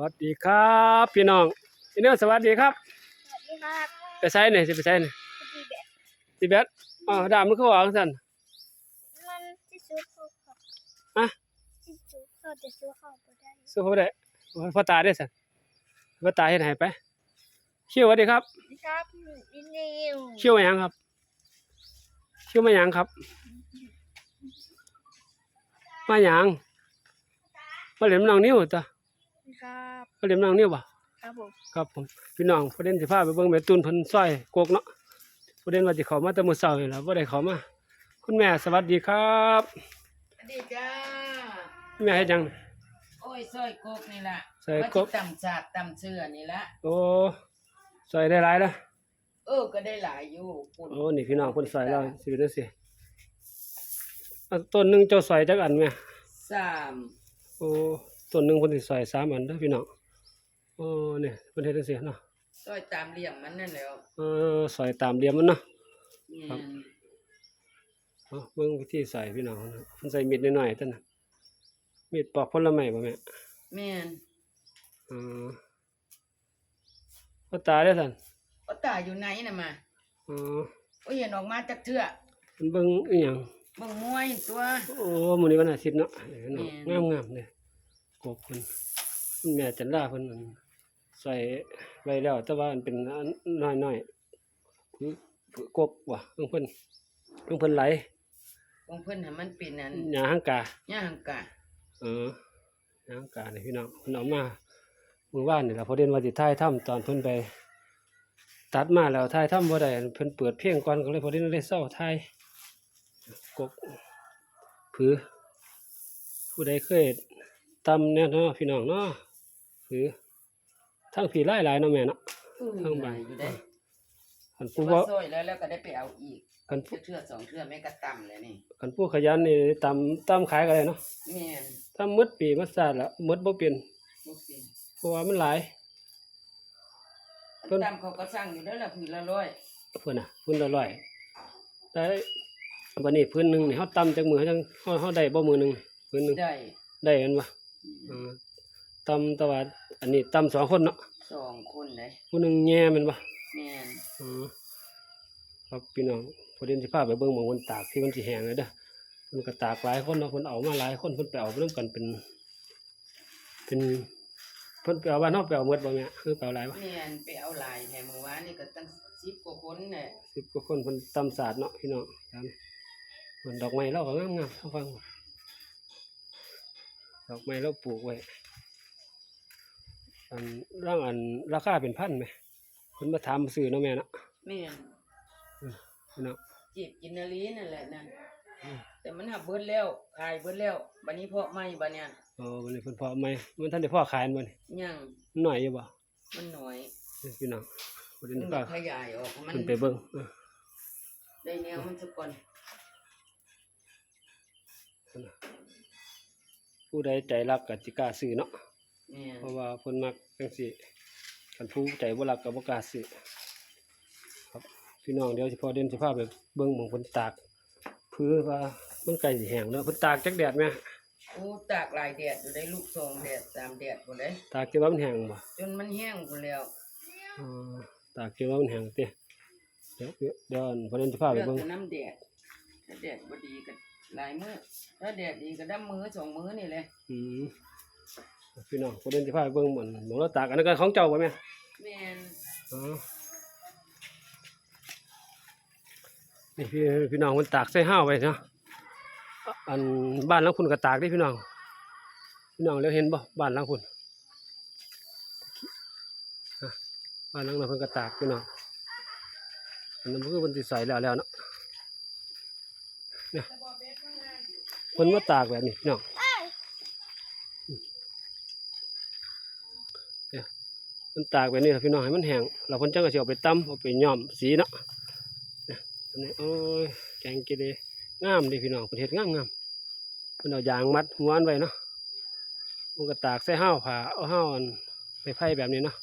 วัสดีครับพี่น้องพี่น้องสวัสดีครับสวัสดีครับไปใช้หน่อยสิไปใช้หน่อยพี่เบสสิแบดอ๋อดามมันเขาวางสั่นมันที่ซื้อเข้าครับอะที่ซื้อเข้าจะซื้อเข้าไปได้ซื้อพ่อได้พ่อตาได้สั่นพ่อตาเฮ็ดให้ไปเขี้ยวสวัสดีครับครับนิดนิวเขี้ยวมาหยังครับเขี้ยวมาหยังครับมาหยังมาเหลี่ยมน้องนิ้วตัว ครับมาเหลี่ยมน้องนิ้วบ่ครับผมครับผมพี่น้องประเด็นสิพาไปเบิ่งแม่ตุนเพิ่นซอยโกกเนาะประเด็นว่าสิเข้ามาแต่มื้อเช้านี่ล่ะบ่ได้เข้ามาคุณแม่สวัสดีครับสวัสดีจ้าคุณแม่เฮ็ดหยังโอ้ยซอยกกนี่ล่ะซอยกกว่าสิตำชาติตำเชื่อนี่ละโอ้ซอยได้หลายแล้วเออก็ได้หลายอยู่ปุ่นโอ้นี่พี่น้องเพิ่นซอยเราสิเป็นจังซี่อันต้นหนึงเจ้าซอยจักอันแม่สามโอ้ต้นหนึงเพิ่นสิซอยสามอันเด้อพี่น้อง โอ้นี่เพิ่นเฮ็ดจังซี่เนาะซอยตามเหลี่ยมมันนั่นแหล้วเออซอยตามเหลี่ยมมันเนาะนี่ครับเอาเบิ่งวิธีใส่พี่น้องนะเพิ่นใส่มีดน้อยๆเท่านั้นมีดปอกผลไม้บ่แม่แม่นอือพ่อตาได้อท่านก็ตาอยู่ไหนน่ะมาอ๋อโอ้ยเห็นออกมาจากเทื่อเพิ่นเบิ่งอีหยัง เบิ่งมวยตัว โอ้มื้อนี้วันอาทิตย์เนาะเอ้ยเนาะแม่น งามๆเด้กบเพิ่นคุณแม่จันลาเพิ่นอั่น ใส่ไว้แล้ว แต่ว่ามันเป็นอันน้อยๆคือกบว่ะเพิ่นเพิ่นเพิ่นเพิ่นไหลของเพิ่นให้มันเป็นอันหญ้าหางกาย่างกะเออหญ้าหางกานี่พี่น้องเพิ่นเอามามื้อวานนี่ล่ะพอเด่นว่าสิถ่ายถ้ำตอนเพิ่นไป ตัดมาแล้วถ่ายถ้ำบ่ได้เพิ่นเปิดเพลงก่อนก็เลยพอเด่นเลยเศร้าถ่ายกกผือผู้ใดเคยตำเนี่ยเนาะพี่น้องเนาะผือ ทั้งผีหลายหลายๆเนาะแม่เนาะอื้อทั้งใบ อยู่ได้คันผู้ว่าว่าซอยแล้วแล้วก็ได้ไปเอาอีกคันผู้เทื่อๆสองเทื่อแม่ก็ตำเลยนี่คันผู้ขยันนี่ตำตำขายก็ได้เนาะแม่นถ้าหมดปีหมดชาติละหมดบ่เป็นบ่เป็นเพราะว่ามันหลายเพิ่นตำเขาก็สั่งอยู่ได้อละผืนละร้อยเพิ่นน่ะเพิ่นละร้อยแต่วันนี้พื้นหนึงนี่เฮาตำจักมือเฮาจังเฮาเฮาได้บ่มือหนึงพื้นหนึงได้ได้แม่นบ่อ่า ตำแต่ว่าอันนี้ตำสองคนเนาะสองคนเลยผู้หนึงแย่แม่นบ่แม่นอ๋อครับพี่น้องพอดีสิพาไปเบิ่งหมองมันตากที่มันสิแห้งเลยเด้อเพิ่นก็ตากหลายคนเนาะเพิ่นเอามาหลายคนเพิ่นไปเอานำกันเป็น เป็นเพิ่นไปเอาบ้านเฮาไปเอาหมดบ่แม่คือไปเอาหลายบ่แม่นไปเอาหลายแห่เมื่อวานนี่ก็ตั้งสิบกว่าคนเนี่ย10กว่าคนเพิ่นตำศาสตร์เนาะพี่น้องครับเพิ่นดอกไม้เราก็งามๆทางฟังดอกไม้เราปลูกไว้ อันร่างอันราคาเป็นพันไหมเพิ่นมาถามซื้อเนาะแม่เนาะแม่นพี่น้องจีบกินนาลีนั่นแหละนั่นอืมแต่มันหักเบิดแล้วขายเบิดแล้วบัดนี้เพาะใหม่บัดเนี่ยอ๋อวันนี้เพิ่นพอไหมมันทันได้พ่อขายมันบ่นี่ยังมันน้อยอยู่บ่มันน้อยพี่น้องประเด็นมันป้าขยายออกให้มันขึ้นไปเบิ่งเออได้แนวมันซะก่อนผู้ใดใจรักก็สิกล้าซื้อเนาะ แม่นเพราะว่าเพิ่นมักจังซี่คันผู้ใจบ่รักก็บ่กล้าซื้อครับพี่น้องเดี๋ยวสิพอเด่นสิพาไปเบิ่งหม้องเพิ่นตากพื้นว่ามันใกล้สิแห้งแล้วเพิ่นตากจักแดดแม่โอ้ตากหลายแดดอยู่ได้ลูกสองแดดสามแดดพุ่นเลยตากจนว่ามันแห้งบ่จนมันแห้งพุ่นแล้วอ๋อตากจนว่ามันแห้งติเดี๋ยวเดี๋ยวอันพอเด่นสิพาไปเลือกเบิ่งแต่น้ำแดดถ้าแดดบ่ดีก็หลายมื้อถ้าแดดดีก็ดํมือสองมื้อนี่แหละอืม พี่น้องพอเด่นสิพาไปเบิ่งหม้องหม้องเราตากอันนั้นก็ของเจ้าบ่แม่แม่นอ๋อนี่พี่พี่น้องมันตากใส่ห้าวไว้เนาะอะอันบ้านหลังคุณก็ตากได้พี่น้องพี่น้องแล้วเห็นบ่บ้านหลังคุณอะบ้านหลังนั้นเพิ่นก็ตากพี่น้องอันนั้นคือมันสิใส่แล้วแล้วเนาะเนี่ยเพิ่นมาตากแบบนี้พี่น้องเนี่ย มันตากแบบนี้ล่พี่น้องให้มันแห้งเพิ่นจังก็สิเอาไปตำเอาไปย้อมสีเนาะนี่ยอันนี้โอ้ยแกงกินดีงามดีพี่น้องเพิ่นเฮ็ดงามงามเพิ่นเอายางมัดหัวอันไว้เนาะมันก็ตากใส่ห้าวผ้าเอาห้าวอันไปไผ่แบบนี้เนาะ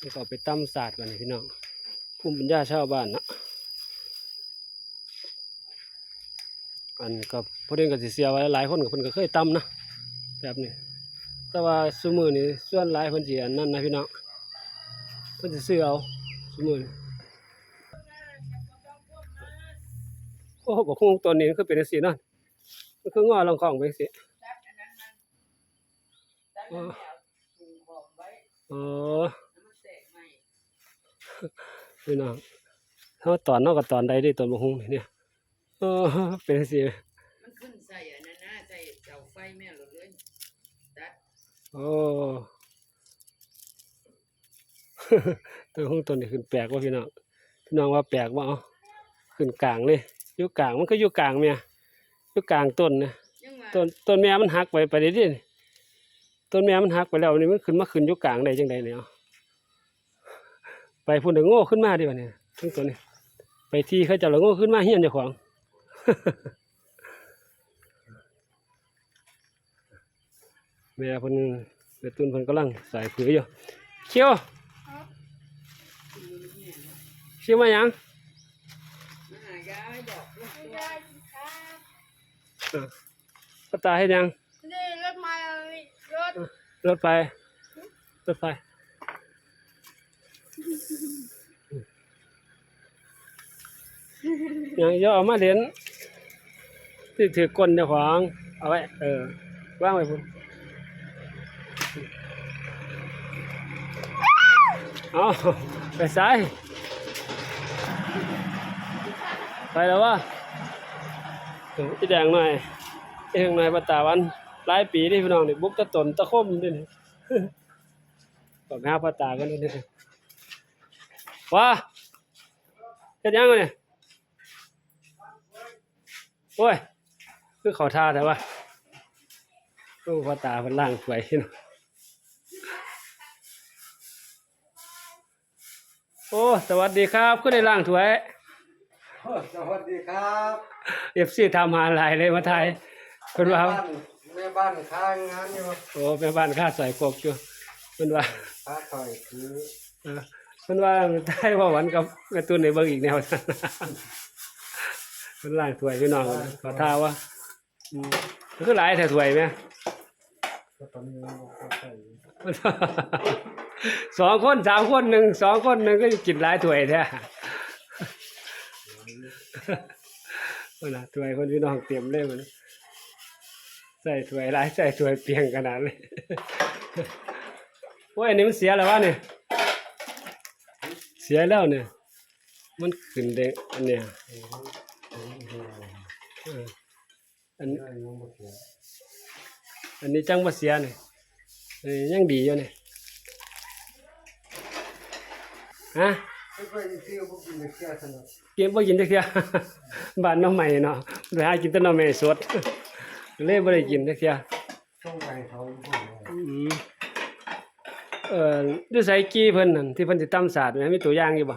แล้วก็เอาไปตำสาดกันพี่น้องภูมิปัญญาชาวบ้านเนาะอันก็พอเด่นก็สิเสียไว้หลายคนก็เพิ่นก็เคยตำนะแบบนี้ แต่ว่าซุมื้อนี้ส่วนหลายเพิ่นสิอันนั้นนะพี่น้องเพิ่นสิซื้อเอาซุมื้อโอ้บ่คงตัวนี้มันคือเป็นจังซี่เนาะมันคืองอลองของไปจังซี่ตัดอันนั้นมันตัดมันไม่เอาถุงบอกไว้อ๋อพี่น้องเฮาตอนเนาะก็ตอนใดได้ตอนบ่ฮู้นี่เนี่ยเออเป็นจังซี่ มันขึ้นใส่อันนั้นนะใส่เสาไฟแม่หลดเลยตัด โอ้ตัวของต้นนี่ขึ้นแปลกว่าพี่น้องพี่น้องว่าแปลกว่าเอาขึ้นกลางเลยอยู่กลางมันก็อยู่กลางเมียอยู่กลางต้นนะยังว่าต้นต้นแม่มันหักไปไปเรื่อยๆต้นแม่มันหักไปแล้วนี่มันขึ้นมาขึ้นอยู่กลางได้จังไดเนี่ยเอาไปพุ่นเดี๋ยวโง่ขึ้นมาดิวะเนี่ยทั้งตัวนี้ไปที่เขาเจะละโง่ขึ้นมาเฮียนเจ้าของ แม่เพิ่นแม่ตุนเพิ่นกำลังใส่ผืออยู่เขียวเขียวมาหยังมาหายายบอกลูกไม่ตัวได้ครับป้าตาให้ยังนี่รถมารถรถไฟรถไฟยังอย่าเอามาเหรียญที่ถือกลเจ้าของเอาไว้เออวางไว้พุ่น เอาไปซ้ายไปแล้ววะอีแดงหน่อยอีแดงหน่อยปตาวันหลายปีนี่พี่น้องนี่บุกตะตนตะคมนี่นี่บอกหาปตากันนี่ว้าเฮ็ดยังวะเนี่ยโอ้ยคือเขาท่าแต่ว่าโอ้ปตาเพิ่นล่างสวยเนาะ โอ้สวัสดีครับคุณได้ล่างถวยโอ้สวัสดีครับเอฟซีทำหาหลายเลยมาไทยเพิ่นว่าแม่บ้านแม่บ้านค้างงานอยู่โอ้แม่บ้านข้าใส่กบอยู่เพิ่นว่าค้าต่อยคือเออเพิ่นว่าไทยว่าหวันกับแม่ตุนในเบิ่งอีกแนวนั้นเพิ่นล่างถวยพี่น้องขอท่าว่าอืมมันคือหลายแท้ถวยแม่ สองคนสามคนหนึ่งสองคนหนึ่งก็กินหลายถ้วยแท้เพิ่นน่ะถ้วยคนพี่น้องเตรียมเลยมันใส่ถ้วยหลายใส่ถ้วยเปียงขนาดเลยโอ้ยอันนี้มันเสียแล้ววะเนี่ยเสียแล้วเนี่ย มันขึ้นเด้งอันเนี้ยอันได้ยังบ่เสียอันนี้จังบ่เสียเนี่ยยังดีอยู่เนี่ย ฮะไม่ค่อยได้ซื้อพวกกินแต่แค่สนุกกินบ่กินจักเที่ย บ้านน้องใหม่เนาะไปหากินแต่น้องใหม่สด เลยบ่ได้กินจักเที่ยต้องไปเขาพวกนี้อืมเอ่ออยู่ไสกี้เพิ่นนั่นที่เพิ่นสิตำศาสตร์แม่มีตัวอย่างอยู่บ่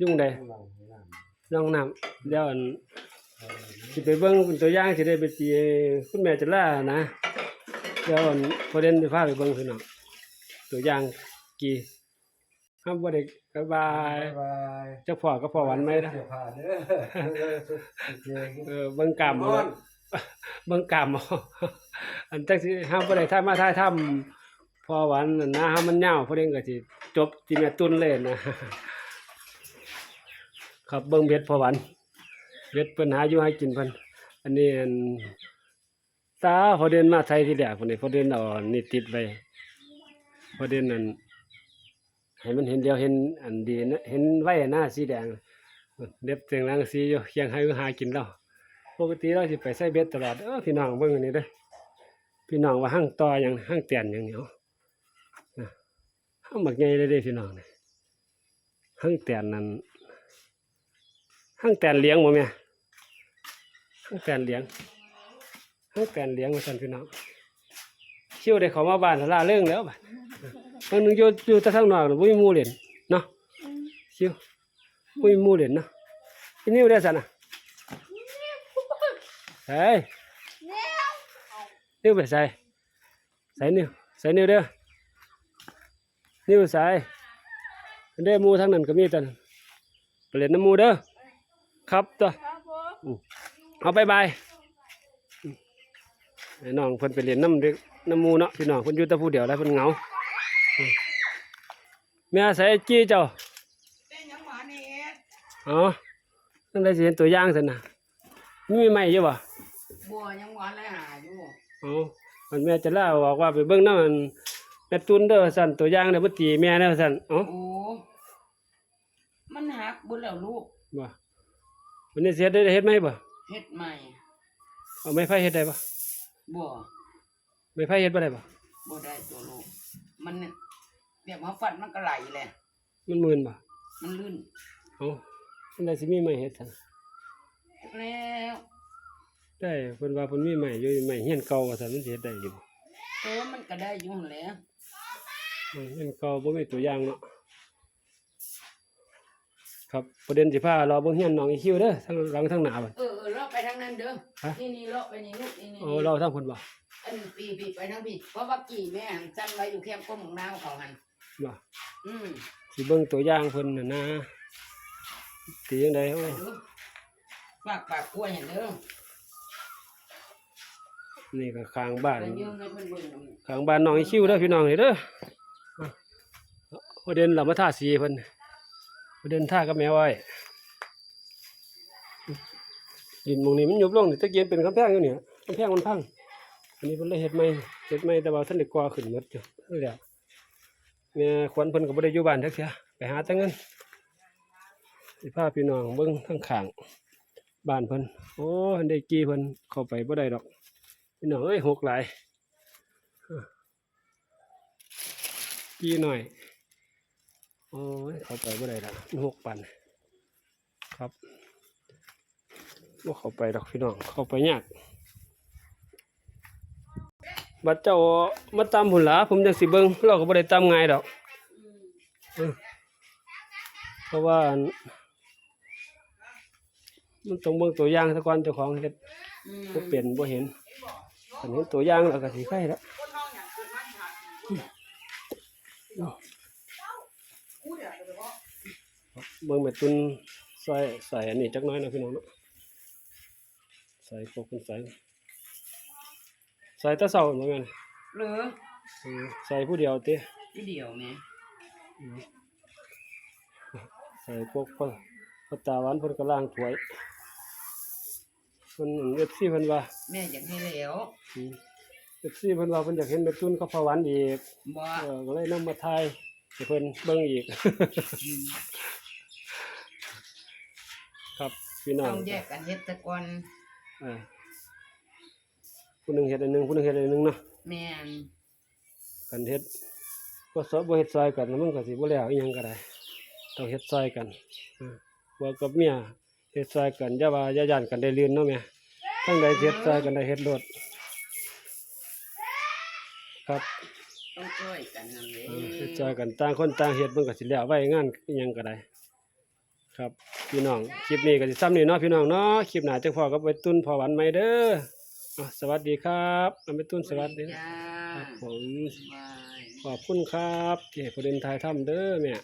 ยุ่งใดข้างหลังข้างหลังน้องน้ำเดี๋ยวอันสิไปเบิ่งเป็นตัวอย่างสิได้ไปตีคุณแม่จะล่านะเดี๋ยวอันพอเด่นสิพาไปเบิ่งพี่น้องตัวอย่างกี่ ครับบ่ได้บ๊ายบายบ๊ายบายเจ้าพ่อก็พ่อหวันไหมนะเสียผ่าเด้อเออสุดเจ๋งเออเบิ่งกามมเอาอนเบิ่งกามเอาอันจักสิห้ามบ่ได้ถ้ามาถ่ายทำพอหวันนั่นนะห้ามมันยาวพอเด่นก็สิจบที่แม่ตุนเลยนะครับเบิ่งเบ็ดพอหวันเบ็ดเพิ่นหาอยู่ให้กินเพิ่นอันนี้อันตาพอเดินมาไทยที่แรกพุ่นนี่พอเดินเอาอันนี่ติดไว้พอเดินนั่น ให้มันเห็นเดียวเห็นอันดีนะเห็นไว้หน้าสีแดงเด็บเสียงรังสีอยู่เคียงให้หากินแล้วปกติเราสิไปใส่เบ็ดตลอดเออพี่น้องเบิ่งอันนี้เด้อพี่น้องว่าหั่งต่อหยังหั่งเตียนหยังเนียหั่งบักใหญ่เลยเด้พี่น้องนี่หั่งเตียนนั่นห้างแตนเลี้ยงบ่แม่ห้างแตนเลี้ยงห้างแตนเลี้ยงว่าซั่นพี่น้องคิวได้เข้ามาบ้านลาเรื่องแล้วบัดบาง หนึงอยู่อยู่แต่ทางนอกน่ะบ่มีหมู่เล่นเนาะคิวบ่มีหมู่เล่นเนาะอีนิ้วได้ซั่นน่ะเฮ้ยเนี่ยนิ้วไปใส่ใส่นิ้วใส่นิ้วเด้อนิ้วใส่เด้อหมู่ทางนั้นก็มีแต่นั้นไปเล่นน้ำหมู่เด้อครับตัวครับผมเอาบายบายไอ้น้องเพิ่นไปเรียนน้ำเด็กน้ำหมูเนาะพี่น้องเพิ่นอยู่แต่ผู้เดียวแล้วเพิ่นเหงาอืม แม่ใส่จี้เจ้าเป็นหยังหมานี่อ๋อนั่นได้สิเห็นตัวอย่างซั่นน่ะมีไม้อยู่บ่บัวยังหวานเลยหาอยู่อ๋อมันแม่จะเล่าบอกว่าไปเบิ่งนำมันแม่ตุนเด้อซั่นตัวอย่างเด้อบ่ตีแม่เด้อซั่นอ๋อโอ้มันหักบุญแล้วลูกบ่วันนี้เสียได้เฮ็ดไหมบ่เฮ็ดใหม่เอาไม้ไผ่เฮ็ดได้บ่บ่ไม้ไผ่เฮ็ดบ่ได้บ่บ่ได้ตัวลูกมันเรียกมาฟัดมันก็ไหลแหละมันมื่นบ่มันลื่นเอ้ามันได้สิมีไม้เฮ็ดซั่นแล้วได้เพิ่นว่าเพิ่นมีไม้อยู่ไม้เฮียนเก่าว่าซั่นมันสิเฮ็ดได้อยู่บ่เออมันก็ได้อยู่หั่นแหละไม้เฮียนเก่าบ่มีตัวอย่างเนาะครับประเด็นสิพารอเบิ่งเฮียนน้องอีคิวเด้อทั้งหลังทั้งหน้าบัด เออเออเลาะไปทางนั้นเด้อฮะ นี่นี่เลาะไปนี่ลูกนี่นี่โอ้เราทั้งเพิ่นบ่อันปีปีไปทางปีเพราะว่ากี่แม่หันจันไว้อยู่แคมป์ก้มของนาวเขาหัน บ่อืมสิเบิ่งตัวอย่างเพิ่นน่ะนะสิจังได๋โอ้ไปดูฝากปากกล้วยเห็นเด้อนี่ก็ข้างบ้านไปยืมให้เพิ่นเบิ่งนำข้างบ้านน้องอีคิวเด้อพี่น้องนี่เด้ออะประเด็นเรามาทาสีเพิ่นประเด็นทากับแม่ไว้ดินหมองนี้มันยุบลงนี่ตะเกียนเป็นกำแพงอยู่เนี่ยกำแพงมันพัง อันนี้เพิ่นเลยเฮ็ดใหม่เฮ็ดใหม่แต่ว่าท่านได้ก่อขึ้นหมดอยู่นั่นแหละ แม่ขวัญเพิ่นก็บ่ได้อยู่บ้านจักเที่ยไปหาแต่เงินสิพาพี่น้องเบิ่งทางข้างบ้านเพิ่นโอ้ยได้กี่เพิ่นเข้าไปบ่ได้ดอก พี่น้องเอ้ยหกหลายกี่หน่อยโอ้ยเข้าไปบ่ได้ละหกปันครับว่าเข้าไปดอกพี่น้องเข้าไปยาก บัดเจ้ามาตามหุ่นหลาผมจังสิเบิ่งเราก็บ่ได้ตามง่ายดอกเพราะว่า มันต้องเบิงตัวอย่างซะก่อนเจ้าของเฮ็ดอืมบ่เป็นบ่เห็นอันเห็นตัวอย่างแล้วก็สิไข่แล้วเบิ่งแม่ตุนใส่ใส่อันนี้จักน้อยนะพี่น้องเนาะใส่พวกคุณใส่ ใส่แตะเช้าเหมือนกันเหลือเออใส่ผู้เดียวติที่เดียวแม่ใส่พวกพระพระตาหวานเพิ่นก็ล้างถ้วยเพิ่นเอฟซีเพิ่นว่าแม่อยากให้แล้วเอฟซีเพิ่นว่าเพิ่นอยากเห็นแม่ตุนกับพระหวานอีกบ่เออก็เลยนำมาถ่ายให้เพิ่นเบิ่งอีกมครับพี่น้อต้องงแยกกันเฮ็ดแตะก่อนเออ ผู้หนึงเฮ็ดอันหนึงผู้หนึงเฮ็ดอันหนึงเนาะแม่นกันเฮ็ดก็สอบบ่เฮ็ดซอยกันแล้วมันก็สิบ่แล้วอีหยังก็ได้ต้องเฮ็ดซอยกันเออผัวกับเมียเฮ็ดซอยกันอย่าว่าอย่าย่านกันได้ลื่นเนาะแม่ทั้งใดเฮ็ดซอยกันได้เฮ็ดโลดครับต้องช่วยกันนั่นเองเออเฮ็ดซอยกันต่างคนต่างเฮ็ดมันก็สิแล้วไว้งานอีหยังก็ได้ ครับพี่น้องคลิปนี้ก็สิซ้ำนี่เนาะพี่น้องเนาะคลิปหน้าจังพอกับไปตุ้นพอหวันใหม่เด้อ อะสวัสดีครับเอาไปตุ้นสวัสดีจ้าครับผมบายขอบคุณครับที่ให้ประเด็นทายถ้ำเด้อแม่